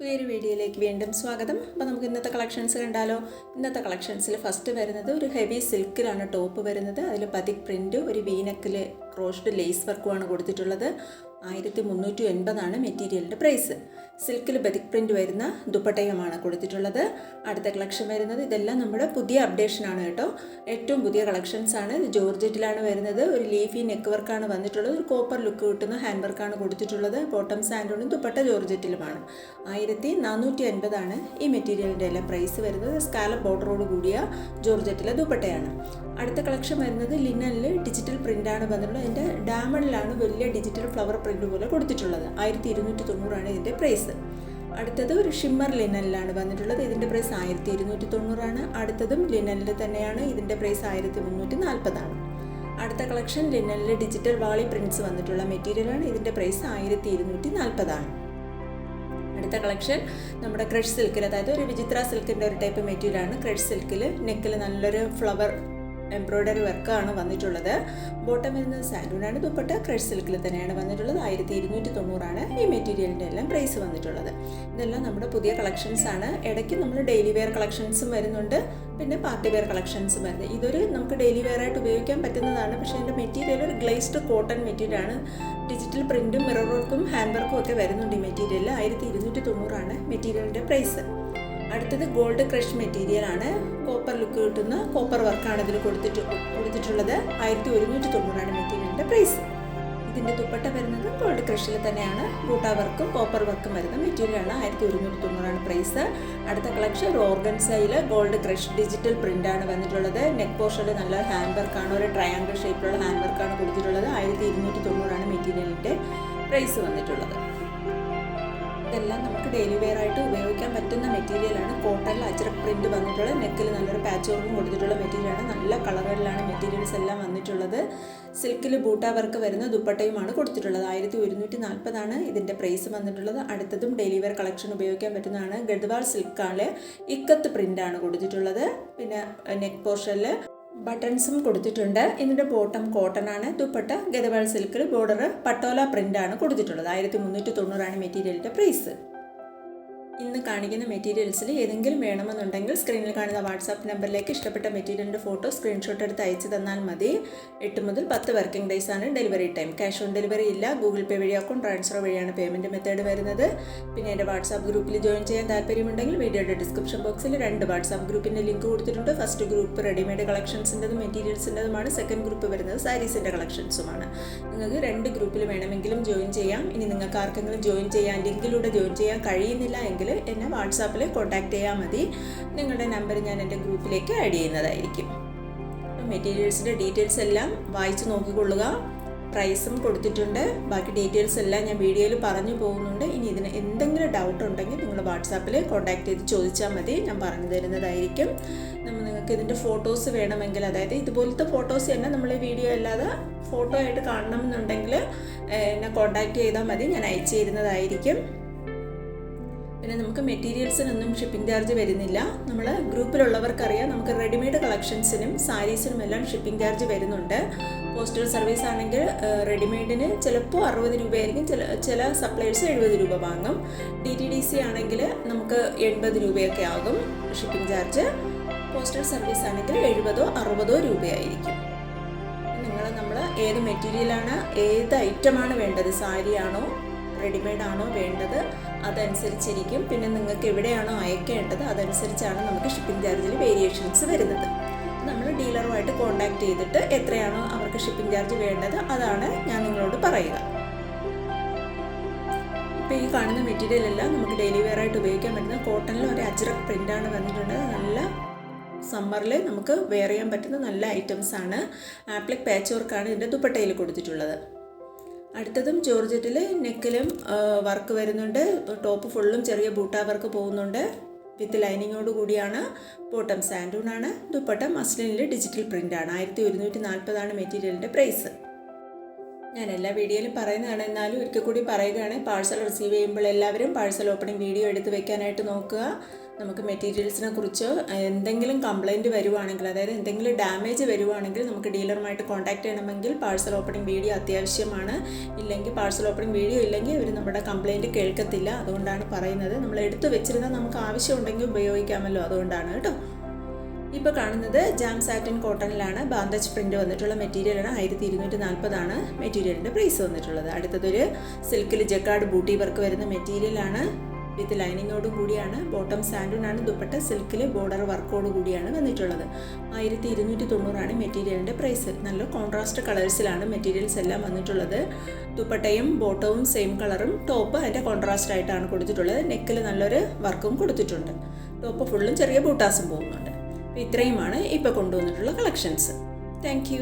പുതിയൊരു വീഡിയോയിലേക്ക് വീണ്ടും സ്വാഗതം. അപ്പോൾ നമുക്ക് ഇന്നത്തെ കളക്ഷൻസ് കണ്ടാലോ? ഇന്നത്തെ കളക്ഷൻസിൽ ഫസ്റ്റ് വരുന്നത് ഒരു ഹെവി സിൽക്കിലാണ് ടോപ്പ് വരുന്നത്. അതിൽ പതിക് പ്രിന്റ് ഒരു വീനക്കിൽ ക്രോഷ്ഡ് ലേസ് വർക്കുമാണ് കൊടുത്തിട്ടുള്ളത്. ആയിരത്തി മുന്നൂറ്റി എൺപതാണ് മെറ്റീരിയലിന്റെ പ്രൈസ്. സിൽക്കിൽ ബെതിക് പ്രിന്റ് വരുന്ന ദുപ്പട്ടയമാണ് കൊടുത്തിട്ടുള്ളത്. അടുത്ത കളക്ഷൻ വരുന്നത് ഇതെല്ലാം നമ്മുടെ പുതിയ അപ്ഡേഷനാണ് കേട്ടോ. ഏറ്റവും പുതിയ കളക്ഷൻസ് ആണ് ഇത് ജോർജറ്റിലാണ് വരുന്നത്. ഒരു ലീഫി നെക്ക് വർക്കാണ് വന്നിട്ടുള്ളത്. ഒരു കോപ്പർ ലുക്ക് കിട്ടുന്ന ഹാൻഡ് വർക്കാണ് കൊടുത്തിട്ടുള്ളത്. ബോട്ടം സാൻഡോണും ദുപ്പട്ട ജോർജറ്റിലുമാണ്. ആയിരത്തി നാനൂറ്റി അൻപതാണ് ഈ മെറ്റീരിയലിന്റെ എല്ലാം പ്രൈസ് വരുന്നത്. സ്കാലപ്പ് ബോർഡറോട് കൂടിയ ജോർജറ്റിലെ ദുപ്പട്ടയാണ്. അടുത്ത കളക്ഷൻ വരുന്നത് ലിനനിൽ ഡിജിറ്റൽ പ്രിന്റാണ് വന്നിട്ടുള്ളത്. അതിന്റെ ഡാമണിലാണ് വലിയ ഡിജിറ്റൽ ഫ്ലവർ പ്രിന്റ് പോലെ കൊടുത്തിട്ടുള്ളത്. ആയിരത്തി ഇരുന്നൂറ്റി തൊണ്ണൂറാണ് ഇതിന്റെ പ്രൈസ് അടുത്തത് ഒരു ഷിമ്മർ ലിനനിലാണ് വന്നിട്ടുള്ളത്. ഇതിന്റെ പ്രൈസ് ആയിരത്തി ഇരുന്നൂറ്റി തൊണ്ണൂറാണ് അടുത്തതും ലിനനിൽ തന്നെയാണ്. ഇതിന്റെ പ്രൈസ് ആയിരത്തി മുന്നൂറ്റി നാൽപ്പതാണ് അടുത്ത കളക്ഷൻ ലിനനിൽ ഡിജിറ്റൽ വാളി പ്രിന്റ്സ് വന്നിട്ടുള്ള മെറ്റീരിയലാണ് ഇതിന്റെ പ്രൈസ് ആയിരത്തി ഇരുന്നൂറ്റി നാൽപ്പതാണ് അടുത്ത കളക്ഷൻ നമ്മുടെ ക്രഷ് സിൽക്കിൽ അതായത് ഒരു വിചിത്ര സിൽക്കിന്റെ ഒരു ടൈപ്പ് മെറ്റീരിയലാണ് ക്രഷ് സിൽക്കിൽ നെക്കിൽ നല്ലൊരു ഫ്ലവർ എംബ്രോയ്ഡറി വർക്കാണ് വന്നിട്ടുള്ളത്. ബോട്ടം വരുന്നത് സാൻഡൂണാണ് ദുപ്പട്ട ക്രഷ് സിൽക്കിൽ തന്നെയാണ് വന്നിട്ടുള്ളത്. ആയിരത്തി ഇരുന്നൂറ്റി തൊണ്ണൂറാണ് ഈ മെറ്റീരിയലിന്റെ എല്ലാം പ്രൈസ് വന്നിട്ടുള്ളത്. ഇതെല്ലാം നമ്മുടെ പുതിയ കളക്ഷൻസ് ആണ്. ഇടയ്ക്ക് നമ്മൾ ഡെയിലി വെയർ കളക്ഷൻസും വരുന്നുണ്ട്. പിന്നെ പാർട്ടി വെയർ കളക്ഷൻസും വരുന്നത് ഇതൊരു നമുക്ക് ഡെയിലി വെയർ ആയിട്ട് ഉപയോഗിക്കാൻ പറ്റുന്നതാണ്. പക്ഷേ അതിന്റെ മെറ്റീരിയൽ ഒരു ഗ്ലേസ്ഡ് കോട്ടൺ മെറ്റീരിയൽ ആണ്. ഡിജിറ്റൽ പ്രിന്റും മിറർ വർക്കും ഹാൻഡ് വർക്കും ഒക്കെ വരുന്നുണ്ട് ഈ മെറ്റീരിയൽ ആയിരത്തി ഇരുന്നൂറ്റി തൊണ്ണൂറാണ് മെറ്റീരിയലിന്റെ പ്രൈസ്. അടുത്തത് ഗോൾഡ് ക്രഷ് മെറ്റീരിയൽ ആണ്. കോപ്പർ ലുക്ക് കിട്ടുന്ന കോപ്പർ വർക്കാണ് ഇതിൽ കൊടുത്തിട്ട് കൊടുത്തിട്ടുള്ളത്. ആയിരത്തി ഒരുന്നൂറ്റി തൊണ്ണൂറാണ് മെറ്റീരിയലിന്റെ പ്രൈസ് ഇതിന്റെ ദുപ്പട്ട വരുന്നത് ഗോൾഡ് ക്രഷിൽ തന്നെയാണ്. ബൂട്ട വർക്കും കോപ്പർ വർക്കും വരുന്ന മെറ്റീരിയലാണ് ആയിരത്തി ഒരുന്നൂറ്റി തൊണ്ണൂറാണ് പ്രൈസ് അടുത്ത കളക്ഷൻ ഓർഗൻസയിൽ ഗോൾഡ് ക്രഷ് ഡിജിറ്റൽ പ്രിന്റാണ് വന്നിട്ടുള്ളത്. നെക്ക് പോർഷനിൽ നല്ല ഹാൻഡ് വർക്കാണ് ഒരു ട്രയാങ്കിൾ ഷേപ്പിലുള്ള ഹാൻഡ് വർക്കാണ് കൊടുത്തിട്ടുള്ളത് ആയിരത്തി ഇരുന്നൂറ്റി തൊണ്ണൂറാണ് മെറ്റീരിയലിന്റെ പ്രൈസ് വന്നിട്ടുള്ളത്. ഇതെല്ലാം നമുക്ക് ഡെയിലി വെയർ ആയിട്ട് ഉപയോഗിക്കാൻ പറ്റുന്ന മെറ്റീരിയലാണ് കോട്ടണിൽ അജ്രക് പ്രിന്റ് വന്നിട്ടുള്ള നെക്കിൽ നല്ലൊരു പാച്ച് വർക്കും കൊടുത്തിട്ടുള്ള മെറ്റീരിയലാണ് നല്ല കളറുകളിലാണ് മെറ്റീരിയൽസ് എല്ലാം വന്നിട്ടുള്ളത്. സിൽക്കിൽ ബൂട്ട വർക്ക് വരുന്ന ദുപ്പട്ടയുമാണ് കൊടുത്തിട്ടുള്ളത്. ആയിരത്തി ഒരുന്നൂറ്റി നാൽപ്പതാണ് ഇതിന്റെ പ്രൈസ് വന്നിട്ടുള്ളത്. അടുത്തതും ഡെയിലി വെയർ കളക്ഷൻ ഉപയോഗിക്കാൻ പറ്റുന്നതാണ് ഗഡ്വാൾ സിൽക്കാണ് ഇക്കത്ത് പ്രിന്റാണ് കൊടുത്തിട്ടുള്ളത്. പിന്നെ നെക്ക് പോർഷനിൽ ബട്ടൺസും കൊടുത്തിട്ടുണ്ട്. ഇതിന്റെ ബോട്ടം കോട്ടൺ ആണ്. ദുപ്പട്ട ഗതവാൾ സിൽക്കിൽ ബോർഡർ പട്ടോല പ്രിന്റാണ് കൊടുത്തിട്ടുള്ളത്. ആയിരത്തി മുന്നൂറ്റി തൊണ്ണൂറാണ് മെറ്റീരിയലിന്റെ പ്രൈസ്. ഇന്ന് കാണിക്കുന്ന മെറ്റീരിയൽസിൽ ഏതെങ്കിലും വേണമെന്നുണ്ടെങ്കിൽ സ്ക്രീനിൽ കാണുന്ന വാട്സാപ്പ് നമ്പറിലേക്ക് ഇഷ്ടപ്പെട്ട മെറ്റീരിയലിന്റെ ഫോട്ടോ സ്ക്രീൻഷോട്ട് എടുത്ത് അയച്ചു തന്നാൽ മതി. എട്ട് മുതൽ പത്ത് വർക്കിംഗ് ഡേയ്സ് ആണ് delivery time cash on delivery ഇല്ല. ഗൂഗിൾ പേ വഴി അക്കൗണ്ട് ട്രാൻസ്ഫർ വഴിയാണ് പേയ്മെന്റ് മെത്തേഡ് വരുന്നത്. പിന്നെ എന്റെ വാട്സാപ്പ് ഗ്രൂപ്പിൽ ജോയിൻ ചെയ്യാൻ താല്പര്യമുണ്ടെങ്കിൽ വീഡിയോയുടെ ഡിസ്ക്രിപ്ഷൻ ബോക്സിൽ രണ്ട് വാട്സാപ്പ് ഗ്രൂപ്പിന്റെ ലിങ്ക് കൊടുത്തിട്ടുണ്ട്. ഫസ്റ്റ് ഗ്രൂപ്പ് റെഡിമെയ്ഡ് കളക്ഷൻസിന്റെതും മെറ്റീരിയൽസിന്റെതുമാണ് സെക്കൻഡ് ഗ്രൂപ്പ് വരുന്നത് സാരീസിന്റെ കളക്ഷൻസുമാണ് നിങ്ങൾക്ക് രണ്ട് ഗ്രൂപ്പിൽ വേണമെങ്കിലും ജോയിൻ ചെയ്യാം. ഇനി നിങ്ങൾക്ക് ആർക്കെങ്കിലും ജോയിൻ ചെയ്യാൻ ലിങ്കിലൂടെ ജോയിൻ ചെയ്യാൻ കഴിയുന്നില്ല എങ്കിൽ എന്നെ വാട്സാപ്പിൽ കോൺടാക്റ്റ് ചെയ്യാൽ മതി. നിങ്ങളുടെ നമ്പർ ഞാൻ എന്റെ ഗ്രൂപ്പിലേക്ക് ആഡ് ചെയ്യുന്നതായിരിക്കും. മെറ്റീരിയൽസിന്റെ ഡീറ്റെയിൽസ് എല്ലാം വായിച്ച് നോക്കിക്കൊള്ളുക. പ്രൈസും കൊടുത്തിട്ടുണ്ട്. ബാക്കി ഡീറ്റെയിൽസ് എല്ലാം ഞാൻ വീഡിയോയിൽ പറഞ്ഞു പോകുന്നുണ്ട്. ഇനി ഇതിന് എന്തെങ്കിലും ഡൗട്ട് ഉണ്ടെങ്കിൽ നിങ്ങൾ വാട്സാപ്പിൽ കോൺടാക്ട് ചെയ്ത് ചോദിച്ചാൽ മതി. ഞാൻ പറഞ്ഞു തരുന്നതായിരിക്കും. നമ്മൾ നിങ്ങൾക്ക് ഇതിന്റെ ഫോട്ടോസ് വേണമെങ്കിൽ അതായത് ഇതുപോലത്തെ ഫോട്ടോസ് തന്നെ നമ്മൾ വീഡിയോ അല്ലാതെ ഫോട്ടോ ആയിട്ട് കാണണമെന്നുണ്ടെങ്കിൽ എന്നെ കോൺടാക്ട് ചെയ്താൽ മതി. ഞാൻ അയച്ചു തരുന്നതായിരിക്കും. പിന്നെ നമുക്ക് മെറ്റീരിയൽസിനൊന്നും ഷിപ്പിംഗ് ചാർജ് വരുന്നില്ല. നമ്മൾ ഗ്രൂപ്പിലുള്ളവർക്കറിയാം നമുക്ക് റെഡിമെയ്ഡ് കളക്ഷൻസിനും സാരീസിനും എല്ലാം ഷിപ്പിംഗ് ചാർജ് വരുന്നുണ്ട്. പോസ്റ്റൽ സർവീസ് ആണെങ്കിൽ റെഡിമെയ്ഡിന് ചിലപ്പോൾ അറുപത് രൂപയായിരിക്കും. ചില ചില സപ്ലൈസ് എഴുപത് രൂപ വാങ്ങും. ഡി ടി ഡി സി ആണെങ്കിൽ നമുക്ക് എൺപത് രൂപയൊക്കെ ആകും ഷിപ്പിംഗ് ചാർജ് പോസ്റ്റൽ സർവീസ് ആണെങ്കിൽ എഴുപതോ അറുപതോ രൂപയായിരിക്കും. നിങ്ങൾ നമ്മൾ ഏത് മെറ്റീരിയലാണ് ഏത് ഐറ്റമാണ് വേണ്ടത്? സാരിയാണോ റെഡിമെയ്ഡ് ആണോ വേണ്ടത്? അതനുസരിച്ചിരിക്കും. പിന്നെ നിങ്ങൾക്ക് എവിടെയാണോ അയക്കേണ്ടത് അതനുസരിച്ചാണ് നമുക്ക് ഷിപ്പിംഗ് ചാർജിൽ വേരിയേഷൻസ് വരുന്നത്. നമ്മൾ ഡീലറുമായിട്ട് കോൺടാക്ട് ചെയ്തിട്ട് എത്രയാണോ അവർക്ക് ഷിപ്പിംഗ് ചാർജ് വേണ്ടത് അതാണ് ഞാൻ നിങ്ങളോട് പറയുക. ഇപ്പോൾ ഈ കാണുന്ന മെറ്റീരിയൽ എല്ലാം നമുക്ക് ഡെയിലി വെയർ ആയിട്ട് ഉപയോഗിക്കാൻ പറ്റുന്ന കോട്ടണിൽ ഒരു അജ്രക് പ്രിന്റാണ് വന്നിട്ടുണ്ട്. നല്ല സമ്മറിൽ നമുക്ക് വെയർ ചെയ്യാൻ പറ്റുന്ന നല്ല ഐറ്റംസ് ആണ്. ആപ്ലിക് പാച്ച് വർക്കാണ് ഇതിന്റെ ദുപ്പട്ടയിൽ കൊടുത്തിട്ടുള്ളത്. അടുത്തതും ജോർജറ്റിൽ നെക്കിലും വർക്ക് വരുന്നുണ്ട്. ടോപ്പ് ഫുള്ളും ചെറിയ ബൂട്ടാ വർക്ക് പോകുന്നുണ്ട്. വിത്ത് ലൈനിങ്ങോട് കൂടിയാണ് ബോട്ടം സാൻഡൂണാണ് ദുപ്പട്ട മസ്ലിനിൽ ഡിജിറ്റൽ പ്രിന്റാണ് ആയിരത്തി ഒരുന്നൂറ്റി നാൽപ്പതാണ് മെറ്റീരിയലിന്റെ പ്രൈസ് ഞാൻ എല്ലാ വീഡിയോയിലും പറയുന്നതാണ്. എന്നാലും ഒരിക്കൽ കൂടി പറയുകയാണ് പാഴ്സൽ റിസീവ് ചെയ്യുമ്പോൾ എല്ലാവരും പാഴ്സൽ ഓപ്പണിംഗ് വീഡിയോ എടുത്ത് വെക്കാനായിട്ട് നോക്കുക. നമുക്ക് മെറ്റീരിയൽസിനെ കുറിച്ച് എന്തെങ്കിലും കംപ്ലൈന്റ് വരുവാണെങ്കിൽ അതായത് എന്തെങ്കിലും ഡാമേജ് വരുവാണെങ്കിൽ നമുക്ക് ഡീലറുമായിട്ട് കോൺടാക്ട് ചെയ്യണമെങ്കിൽ പാഴ്സൽ ഓപ്പണിംഗ് വീഡിയോ അത്യാവശ്യമാണ്. ഇല്ലെങ്കിൽ പാഴ്സൽ ഓപ്പണിംഗ് വീഡിയോ ഇല്ലെങ്കിൽ അവർ നമ്മുടെ കംപ്ലൈന്റ് കേൾക്കത്തില്ല. അതുകൊണ്ടാണ് പറയുന്നത്. നമ്മൾ എടുത്തു വെച്ചിരുന്നാൽ നമുക്ക് ആവശ്യമുണ്ടെങ്കിൽ ഉപയോഗിക്കാമല്ലോ അതുകൊണ്ടാണ് കേട്ടോ. ഇപ്പോൾ കാണുന്നത് ജാം സാറ്റിൻ കോട്ടണിലാണ് ബാന്തജ് പ്രിന്റ് വന്നിട്ടുള്ള മെറ്റീരിയലാണ് ആയിരത്തി ഇരുന്നൂറ്റി നാൽപ്പതാണ് മെറ്റീരിയലിന്റെ പ്രൈസ് വന്നിട്ടുള്ളത്. അടുത്തതൊരു സിൽക്കിൽ ജക്കാർഡ് ബൂട്ടി വർക്ക് വരുന്ന മെറ്റീരിയലാണ് വിത്ത് ലൈനിങ്ങോടും കൂടിയാണ് ബോട്ടം സാൻഡൂണാണ് ദുപ്പട്ട സിൽക്കിൽ ബോർഡർ വർക്കോട് കൂടിയാണ് വന്നിട്ടുള്ളത്. ആയിരത്തി ഇരുന്നൂറ്റി തൊണ്ണൂറാണ് മെറ്റീരിയലിന്റെ പ്രൈസ്. നല്ല കോൺട്രാസ്റ്റ് കളേഴ്സിലാണ് മെറ്റീരിയൽസ് എല്ലാം വന്നിട്ടുള്ളത്. ദുപ്പട്ടയും ബോട്ടവും സെയിം കളറും ടോപ്പ് അതിന്റെ കോൺട്രാസ്റ്റ് ആയിട്ടാണ് കൊടുത്തിട്ടുള്ളത്. നെക്കിൽ നല്ലൊരു വർക്കും കൊടുത്തിട്ടുണ്ട്. ടോപ്പ് ഫുള്ളും ചെറിയ ബൂട്ടാസും പോകുന്നുണ്ട്. ഇത്രയുമാണ് ഇപ്പോൾ കൊണ്ടുവന്നിട്ടുള്ള കളക്ഷൻസ്. താങ്ക്